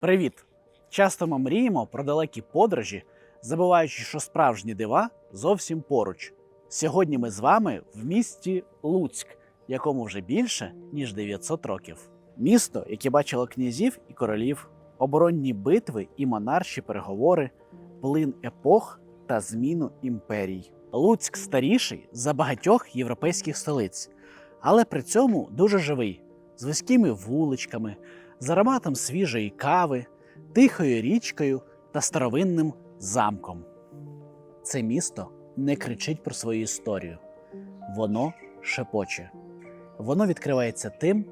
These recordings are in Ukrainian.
Привіт! Часто ми мріємо про далекі подорожі, забуваючи, що справжні дива зовсім поруч. Сьогодні ми з вами в місті Луцьк, якому вже більше ніж 900 років. Місто, яке бачило князів і королів, оборонні битви і монарші переговори, плин епох та зміну імперій. Луцьк старіший за багатьох європейських столиць, але при цьому дуже живий, з вузькими вуличками, з ароматом свіжої кави, тихою річкою та старовинним замком. Це місто не кричить про свою історію, воно шепоче. Воно відкривається тим,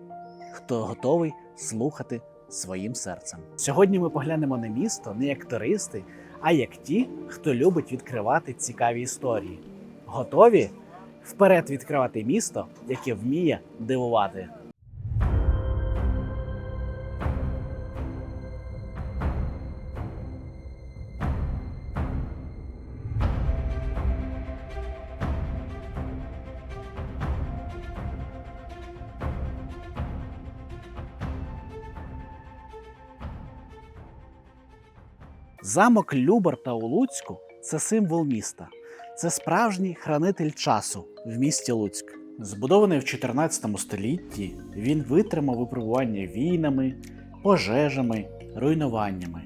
хто готовий слухати своїм серцем. Сьогодні ми поглянемо на місто не як туристи, а як ті, хто любить відкривати цікаві історії. Готові вперед відкривати місто, яке вміє дивувати. Замок Любарта у Луцьку це символ міста. Це справжній хранитель часу в місті Луцьк. Збудований в 14 столітті, він витримав випробування війнами, пожежами, руйнуваннями.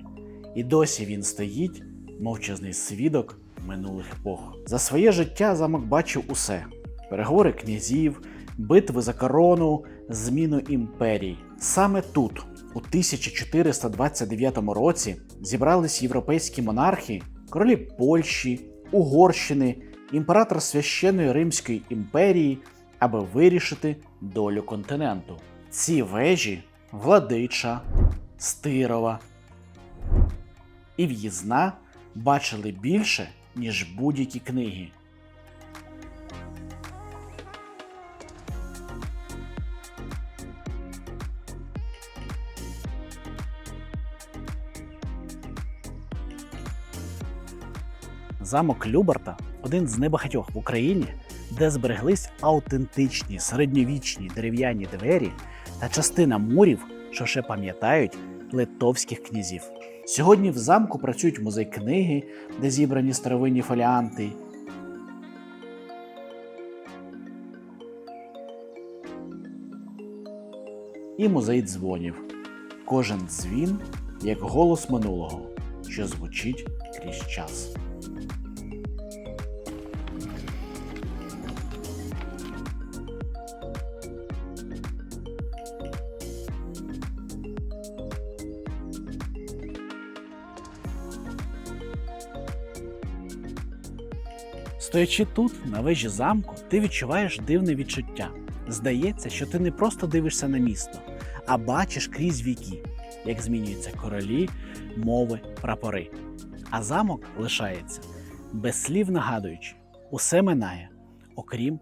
І досі він стоїть, мовчазний свідок минулих епох. За своє життя замок бачив усе: переговори князів, битви за корону, зміну імперій. Саме тут, у 1429 році, зібрались європейські монархи, королі Польщі, Угорщини, імператор священної Римської імперії, аби вирішити долю континенту. Ці вежі Владича, Стирова і В'їзна бачили більше, ніж будь-які книги. Замок Любарта один з небагатьох в Україні, де збереглись автентичні середньовічні дерев'яні двері та частина мурів, що ще пам'ятають литовських князів. Сьогодні в замку працюють музей книги, де зібрані старовинні фоліанти. І музей дзвонів. Кожен дзвін як голос минулого, що звучить крізь час. Стоячи тут, на вежі замку, ти відчуваєш дивне відчуття. Здається, що ти не просто дивишся на місто, а бачиш крізь віки, як змінюються королі, мови, прапори. А замок лишається, без слів нагадуючи, усе минає, окрім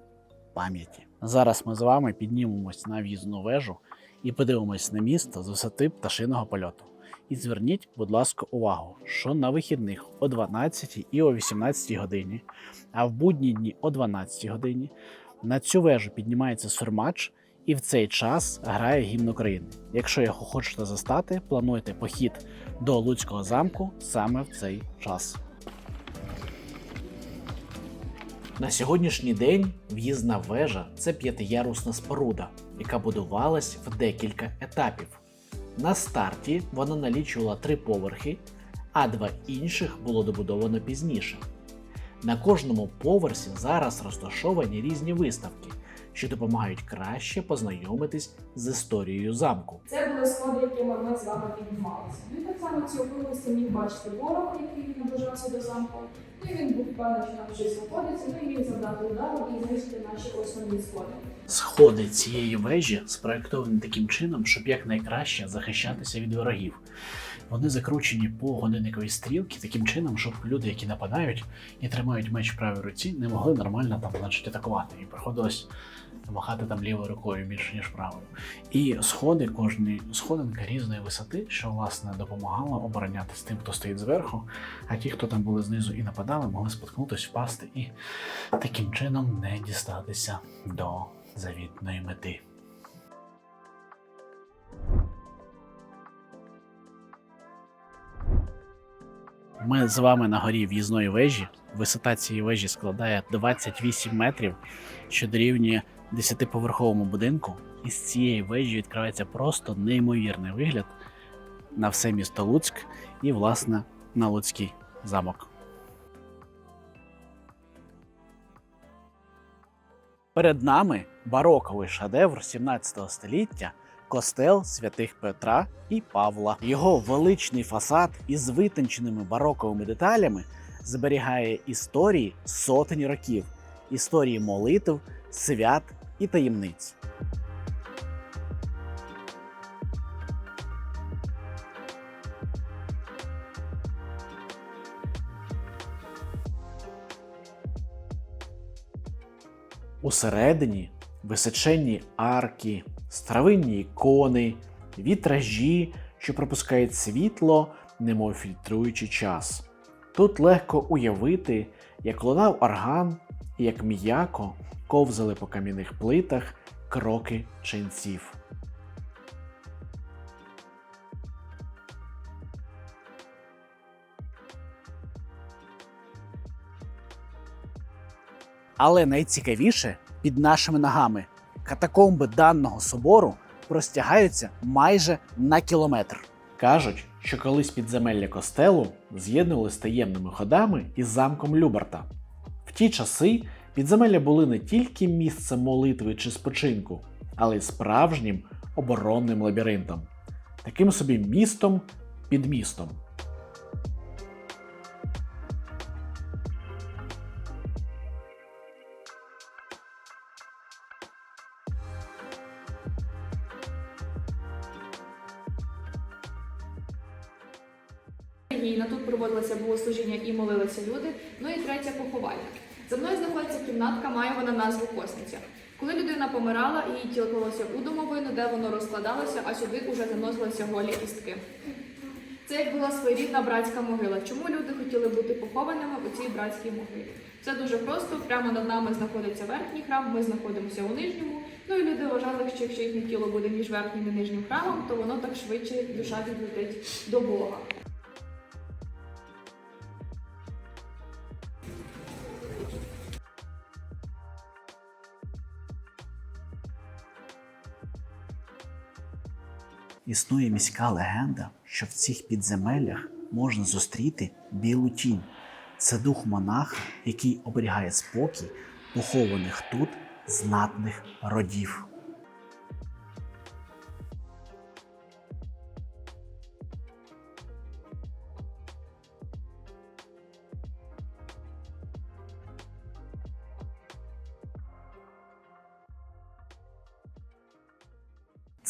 пам'яті. Зараз ми з вами піднімемось на в'їзну вежу і подивимось на місто з висоти пташиного польоту. І зверніть, будь ласка, увагу, що на вихідних о 12 і о 18 годині, а в будні дні о 12 годині на цю вежу піднімається сурмач, і в цей час грає гімн України. Якщо його хочете застати, плануйте похід до Луцького замку саме в цей час. На сьогоднішній день в'їзна вежа це п'ятиярусна споруда, яка будувалась в декілька етапів. На старті вона налічувала три поверхи, а два інших було добудовано пізніше. На кожному поверсі зараз розташовані різні виставки, що допомагають краще познайомитись з історією замку. Це були сходи, якими ми з вами піднімалися. Ну і так само ці окружності міг бачити ворог, який наближався до замку. Ну і він був певний, що там щось знаходиться, ну і міг завдати удару і знищити наші основні сходи. Сходи цієї вежі спроєктовані таким чином, щоб якнайкраще захищатися від ворогів. Вони закручені по годинниковій стрілці таким чином, щоб люди, які нападають і тримають меч в правій руці, не могли нормально там, значить, атакувати. І приходилось махати там лівою рукою більше, ніж правою. І сходи, кожні сходинка різної висоти, що власне допомагало оборонятися тим, хто стоїть зверху, а ті, хто там були знизу і нападали, могли споткнутися, впасти і таким чином не дістатися до завітної мети. Ми з вами на горі в'їзної вежі. Висота цієї вежі складає 28 метрів, що дорівнює 10-поверховому будинку. І з цієї вежі відкривається просто неймовірний вигляд на все місто Луцьк і, власне, на Луцький замок. Перед нами бароковий шедевр 17 століття костел святих Петра і Павла. Його величний фасад із витонченими бароковими деталями зберігає історії сотень років, історії молитв, свят і таємниць. Усередині височенні арки, старовинні ікони, вітражі, що пропускають світло, немов фільтруючи час. Тут легко уявити, як лунав орган і як м'яко ковзали по кам'яних плитах кроки ченців. Але найцікавіше під нашими ногами катакомби даного собору простягаються майже на кілометр. Кажуть, що колись підземелля костелу з'єднували з таємними ходами із замком Люберта. В ті часи підземелля були не тільки місцем молитви чи спочинку, але й справжнім оборонним лабіринтом, таким собі містом під містом. Релігійно тут проводилося богослужіння і молилися люди. Ну і третє поховання. За мною знаходиться кімнатка, має вона назву Косниця. Коли людина помирала, її тіло клалося у домовину, де воно розкладалося, а сюди вже заносилися голі кістки. Це як була своєрідна братська могила. Чому люди хотіли бути похованими у цій братській могилі? Це дуже просто. Прямо над нами знаходиться верхній храм, ми знаходимося у нижньому. Ну і люди вважали, що якщо їхнє тіло буде між верхнім і нижнім храмом, то воно так швидше душа відлетить до Бога. Існує міська легенда, що в цих підземеллях можна зустріти білу тінь. Це дух монаха, який оберігає спокій похованих тут знатних родів.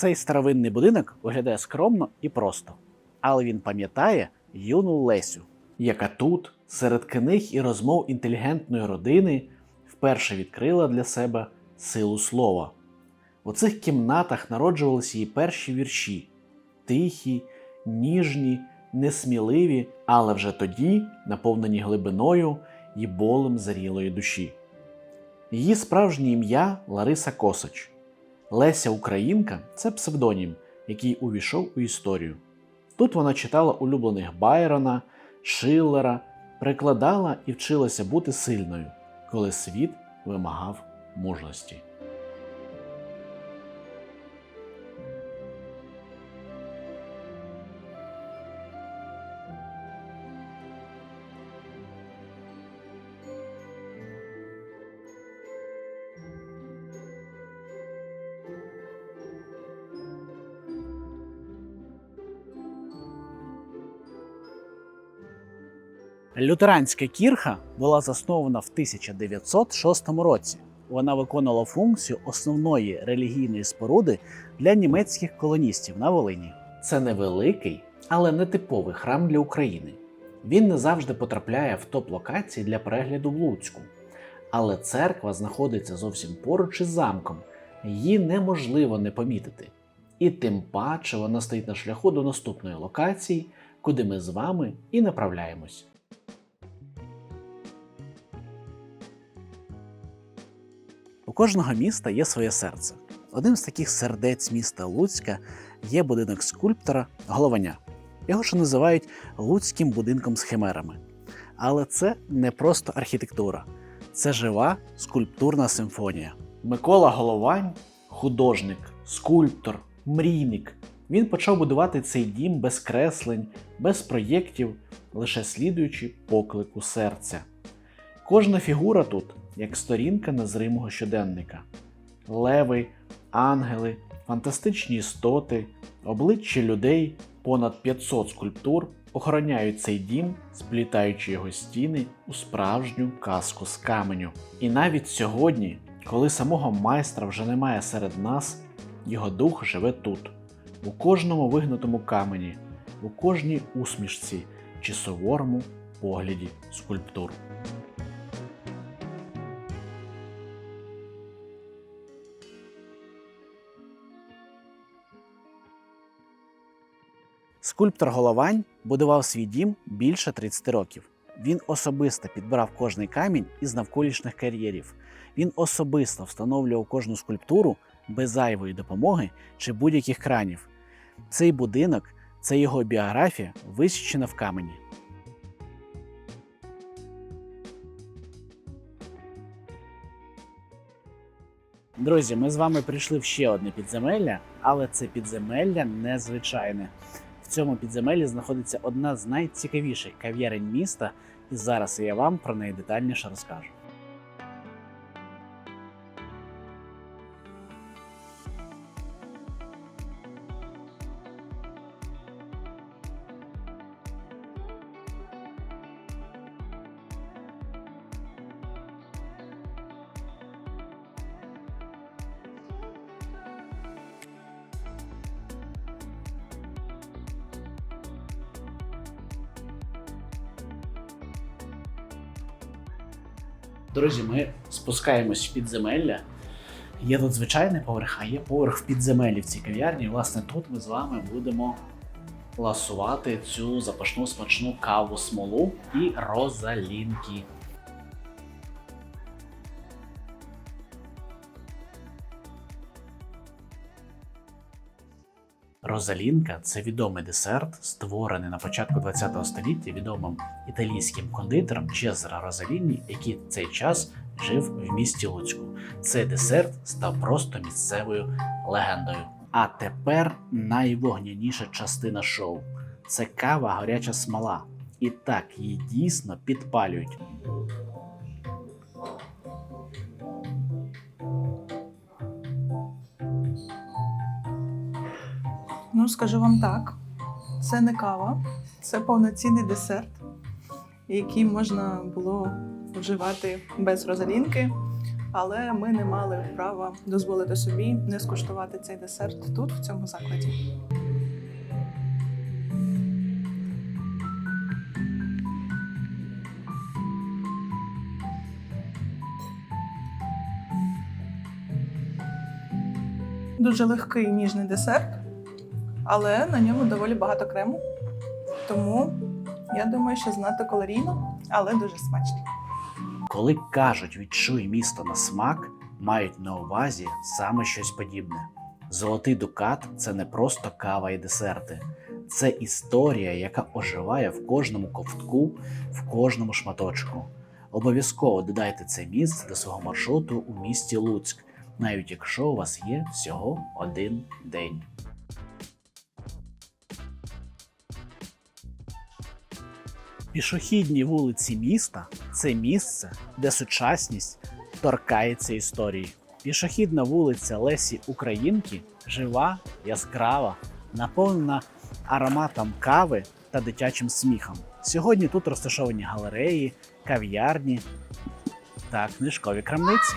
Цей старовинний будинок виглядає скромно і просто, але він пам'ятає юну Лесю, яка тут, серед книг і розмов інтелігентної родини, вперше відкрила для себе силу слова. У цих кімнатах народжувалися її перші вірші тихі, ніжні, несміливі, але вже тоді наповнені глибиною і болем зарілої душі. Її справжнє ім'я Лариса Косач. Леся Українка це псевдонім, який увійшов у історію. Тут вона читала улюблених Байрона, Шиллера, прикладала і вчилася бути сильною, коли світ вимагав мужності. Лютеранська кірха була заснована в 1906 році. Вона виконувала функцію основної релігійної споруди для німецьких колоністів на Волині. Це невеликий, але не типовий храм для України. Він не завжди потрапляє в топ-локації для перегляду в Луцьку. Але церква знаходиться зовсім поруч із замком, її неможливо не помітити. І тим паче вона стоїть на шляху до наступної локації, куди ми з вами і направляємось. У кожного міста є своє серце. Одним з таких сердець міста Луцька є будинок скульптора Голованя. Його ще називають Луцьким будинком з химерами. Але це не просто архітектура, це жива скульптурна симфонія. Микола Головань художник, скульптор, мрійник. Він почав будувати цей дім без креслень, без проєктів, лише слідуючи поклику серця. Кожна фігура тут як сторінка незримого щоденника: леви, ангели, фантастичні істоти, обличчя людей, понад 500 скульптур охороняють цей дім, сплітаючи його стіни у справжню казку з каменю. І навіть сьогодні, коли самого майстра вже немає серед нас, його дух живе тут, у кожному вигнутому камені, у кожній усмішці чи суворому погляді скульптур. Скульптор Головань будував свій дім більше 30 років. Він особисто підбирав кожний камінь із навколишніх кар'єрів. Він особисто встановлював кожну скульптуру без зайвої допомоги чи будь-яких кранів. Цей будинок це його біографія, висічена в камені. Друзі, ми з вами прийшли в ще одне підземелля, але це підземелля незвичайне. Цьому підземеллі знаходиться одна з найцікавіших кав'ярень міста, і зараз я вам про неї детальніше розкажу. Друзі, ми спускаємось в підземелля. Є тут звичайний поверх, а є поверх в підземеллі в цій кав'ярні. Власне, тут ми з вами будемо ласувати цю запашну смачну каву смолу і розалінки. Розалінка це відомий десерт, створений на початку ХХ століття відомим італійським кондитером Чезаро Розаліні, який в цей час жив в місті Луцьку. Цей десерт став просто місцевою легендою. А тепер найвогняніша частина шоу це кава гаряча смола. І так її дійсно підпалюють. Ну, скажу вам так, це не кава, це повноцінний десерт, який можна було вживати без розалінки, але ми не мали права дозволити собі не скуштувати цей десерт тут, в цьому закладі. Дуже легкий ніжний десерт але на ньому доволі багато крему. Тому я думаю, що знато калорійно, але дуже смачно. Коли кажуть відчуй місто на смак, мають на увазі саме щось подібне. Золотий дукат це не просто кава і десерти, це історія, яка оживає в кожному ковтку, в кожному шматочку. Обов'язково додайте це місце до свого маршруту у місті Луцьк, навіть якщо у вас є всього один день. Пішохідні вулиці міста це місце, де сучасність торкається історії. Пішохідна вулиця Лесі Українки жива, яскрава, наповнена ароматом кави та дитячим сміхом. Сьогодні тут розташовані галереї, кав'ярні та книжкові крамниці.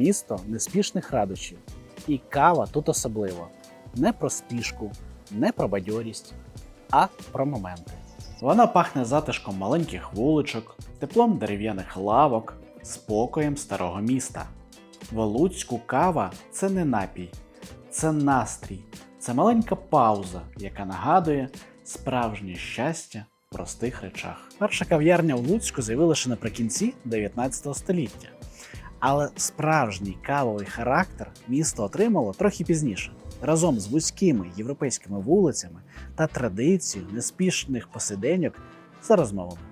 Місто неспішних радощів. І кава тут особливо. Не про спішку, не про бадьорість, а про моменти. Вона пахне затишком маленьких вуличок, теплом дерев'яних лавок, спокоєм старого міста. В Луцьку кава це не напій, це настрій, це маленька пауза, яка нагадує справжнє щастя в простих речах. Перша кав'ярня в Луцьку з'явилася наприкінці 19 століття. Але справжній кавовий характер місто отримало трохи пізніше, разом з вузькими європейськими вулицями та традицією неспішних посиденьок за розмовами.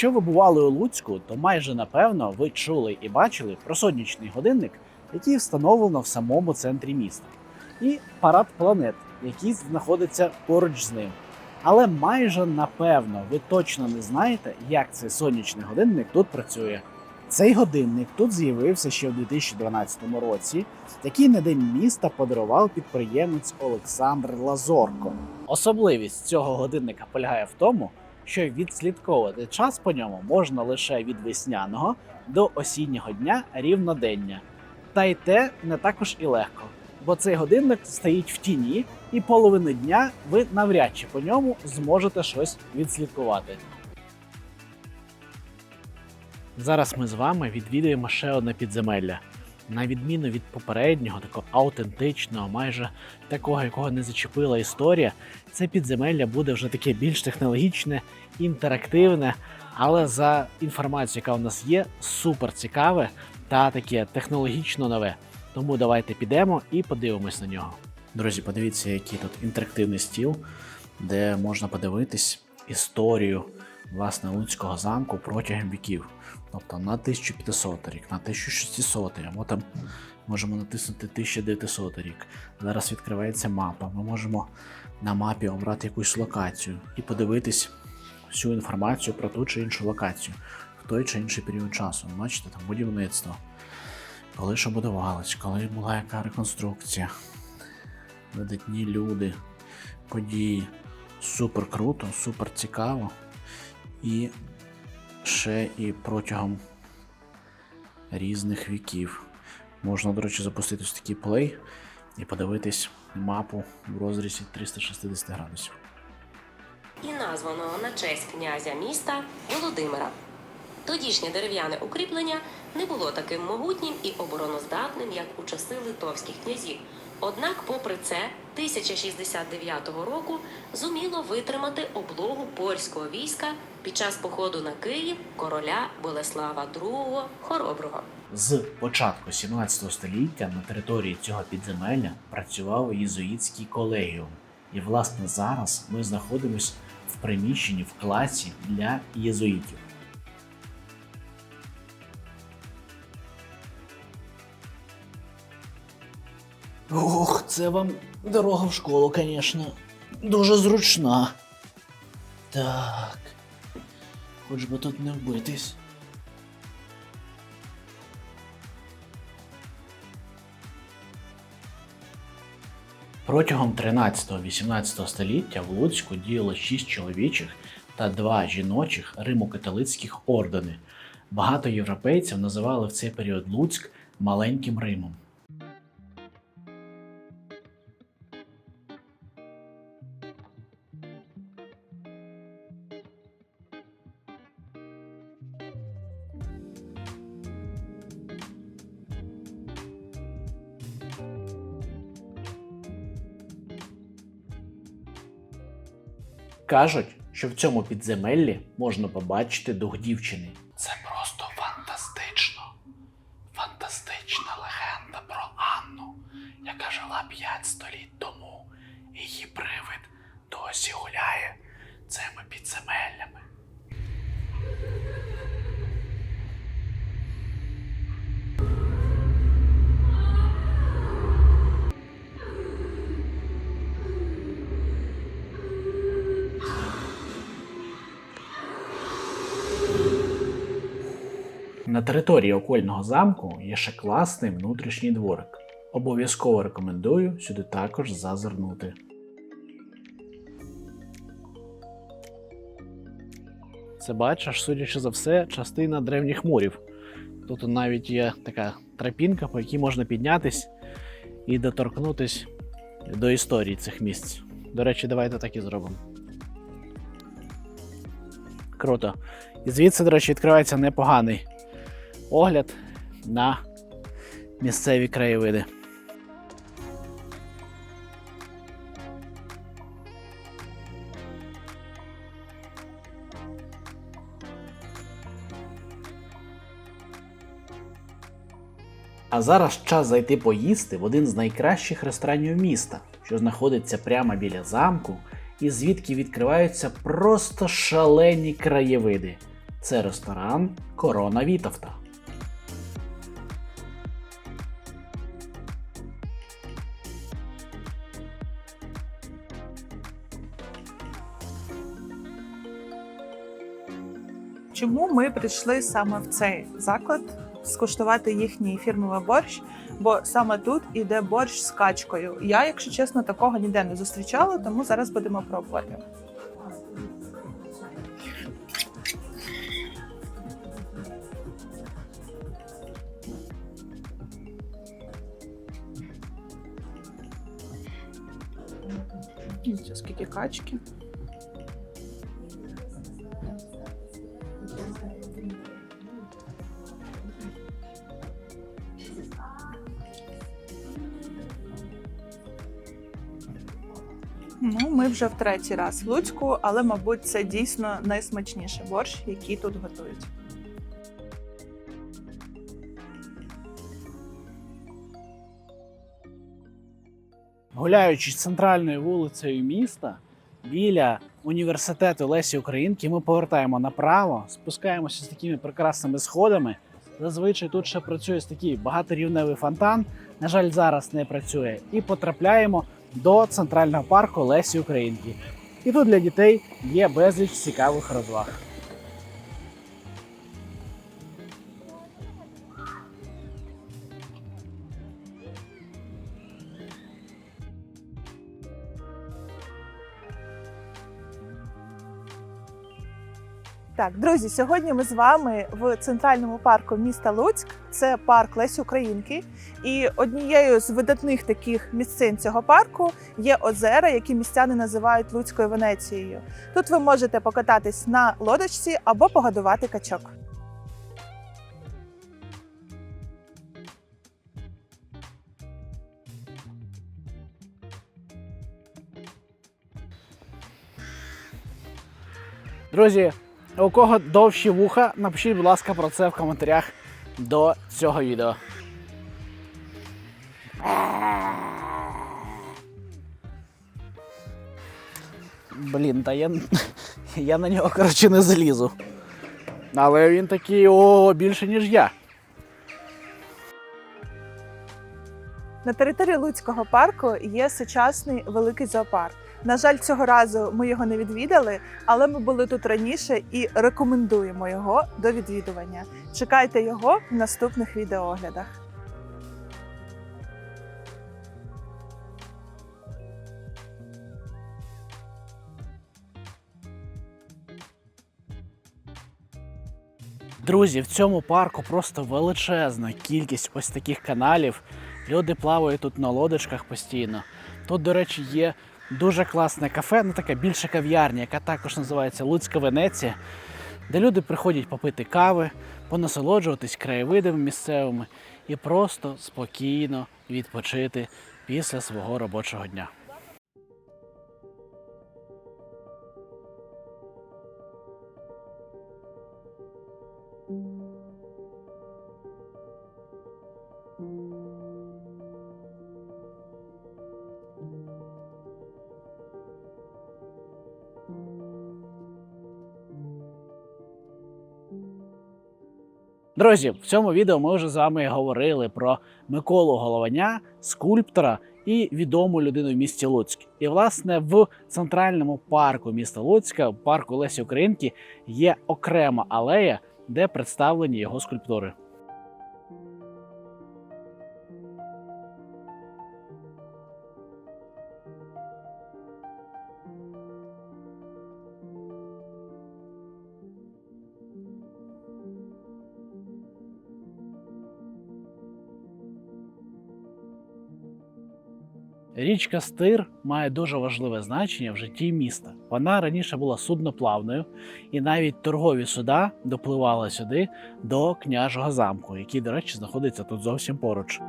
Якщо ви бували у Луцьку, то майже напевно ви чули і бачили про сонячний годинник, який встановлено в самому центрі міста, і парад планет, який знаходиться поруч з ним. Але майже напевно ви точно не знаєте, як цей сонячний годинник тут працює. Цей годинник тут з'явився ще в 2012 році, який на день міста подарував підприємець Олександр Лазорко. Особливість цього годинника полягає в тому, що відслідковувати час по ньому можна лише від весняного до осіннього дня рівнодення. Та й те не також і легко, бо цей годинник стоїть в тіні, і половину дня ви навряд чи по ньому зможете щось відслідкувати. Зараз ми з вами відвідуємо ще одне підземелля. На відміну від попереднього, такого аутентичного, майже такого, якого не зачепила історія, це підземелля буде вже таке більш технологічне, інтерактивне, але за інформацією, яка у нас є, супер цікаве та таке технологічно нове. Тому давайте підемо і подивимось на нього. Друзі, подивіться, який тут інтерактивний стіл, де можна подивитись історію власне Луцького замку протягом віків. Тобто на 1500 рік, на 1600 або там можемо натиснути 1900 рік. Зараз відкривається мапа. Ми можемо на мапі обрати якусь локацію і подивитись всю інформацію про ту чи іншу локацію в той чи інший період часу. Бачите, там будівництво, коли що будувалось, коли була яка реконструкція, видатні люди, події. Супер круто, супер цікаво. І ще і протягом різних віків. Можна, до речі, запустити ось такий плей і подивитись мапу в розрізі 360 градусів. і названого на честь князя міста Володимира. Тодішнє дерев'яне укріплення не було таким могутнім і обороноздатним, як у часи литовських князів. Однак, попри це, 1069 року зуміло витримати облогу польського війська під час походу на Київ короля Болеслава II Хороброго. З початку 17 століття на території цього підземелля працював єзуїтський колегіум. І, власне, зараз ми знаходимося в приміщенні в класі для єзуїтів. Ох, це вам дорога в школу, звісно. Дуже зручна. Так. Хоч би тут не вбитись. Протягом 13-18 століття в Луцьку діяло 6 чоловічих та 2 жіночих римо-католицьких ордени. Багато європейців називали в цей період Луцьк маленьким Римом. Кажуть, що в цьому підземеллі можна побачити дух дівчини. Це просто фантастично. Фантастична легенда про Анну, яка жила 5 століть тому. Її привид досі гуляє цими підземеллями. На території окольного замку є ще класний внутрішній дворик. Обов'язково рекомендую сюди також зазирнути. Це бачиш, судячи за все, частина древніх мурів. Тут навіть є така тропінка, по якій можна піднятись і доторкнутись до історії цих місць. До речі, давайте так і зробимо. Круто. І звідси, до речі, відкривається непоганий огляд на місцеві краєвиди. А зараз час зайти поїсти в один з найкращих ресторанів міста, що знаходиться прямо біля замку, і звідки відкриваються просто шалені краєвиди. Це ресторан Корона Вітовта. Чому ми прийшли саме в цей заклад скуштувати їхній фірмовий борщ? Бо саме тут іде борщ з качкою. Я, якщо чесно, такого ніде не зустрічала, тому зараз будемо пробувати. Вже в третій раз в Луцьку, але, мабуть, це дійсно найсмачніший борщ, який тут готують. Гуляючи центральною вулицею міста біля університету Лесі Українки, ми повертаємо направо, спускаємося з такими прекрасними сходами. Зазвичай тут ще працює такий багаторівневий фонтан. На жаль, зараз не працює. І потрапляємо до центрального парку Лесі Українки. І тут для дітей є безліч цікавих розваг. Так, друзі, сьогодні ми з вами в центральному парку міста Луцьк. Це парк Лесі Українки. І однією з видатних таких місцин цього парку є озера, які містяни називають Луцькою Венецією. Тут ви можете покататись на лодочці або погодувати качок. Друзі, у кого довші вуха, напишіть, будь ласка, про це в коментарях до цього відео. Блін, та я, я на нього, коротше, не залізу. Але він такий о, більше, ніж я. На території Луцького парку є сучасний великий зоопарк. На жаль, цього разу ми його не відвідали, але ми були тут раніше і рекомендуємо його до відвідування. Чекайте його в наступних відеооглядах. Друзі, в цьому парку просто величезна кількість ось таких каналів. Люди плавають тут на лодочках постійно. Тут, до речі, є дуже класне кафе, ну така більша кав'ярня, яка також називається Луцька Венеція, де люди приходять попити кави, понасолоджуватись краєвидами місцевими і просто спокійно відпочити після свого робочого дня. Друзі, в цьому відео ми вже з вами говорили про Миколу Голованя, скульптора і відому людину в місті Луцьк. І власне в центральному парку міста Луцька, парку Лесі Українки, є окрема алея, де представлені його скульптури. Річка Стир має дуже важливе значення в житті міста. Вона раніше була судноплавною, і навіть торгові суда допливали сюди до княжого замку, який, до речі, знаходиться тут зовсім поруч.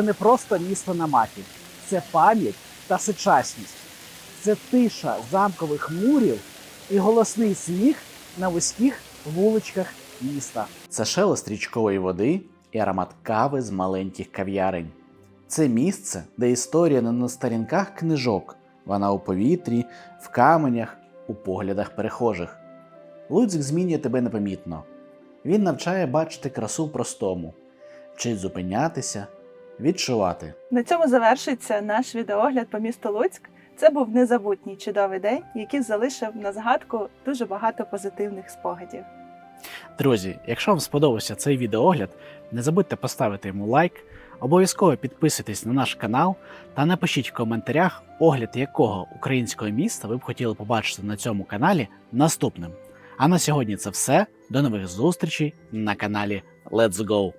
Це не просто місто на мапі, це пам'ять та сучасність. Це тиша замкових мурів і голосний сміх на вузьких вуличках міста. Це шелест річкової води і аромат кави з маленьких кав'ярень. Це місце, де історія не на сторінках книжок, вона у повітрі, в каменях, у поглядах перехожих. Луцьк змінює тебе непомітно. Він навчає бачити красу простому, вчить зупинятися, відчувати. На цьому завершиться наш відеогляд по місту Луцьк. Це був незабутній чудовий день, який залишив на згадку дуже багато позитивних спогадів. Друзі, якщо вам сподобався цей відеогляд, не забудьте поставити йому лайк, обов'язково підписуйтесь на наш канал та напишіть в коментарях, огляд якого українського міста ви б хотіли побачити на цьому каналі наступним. А на сьогодні це все. До нових зустрічей на каналі Let's Go!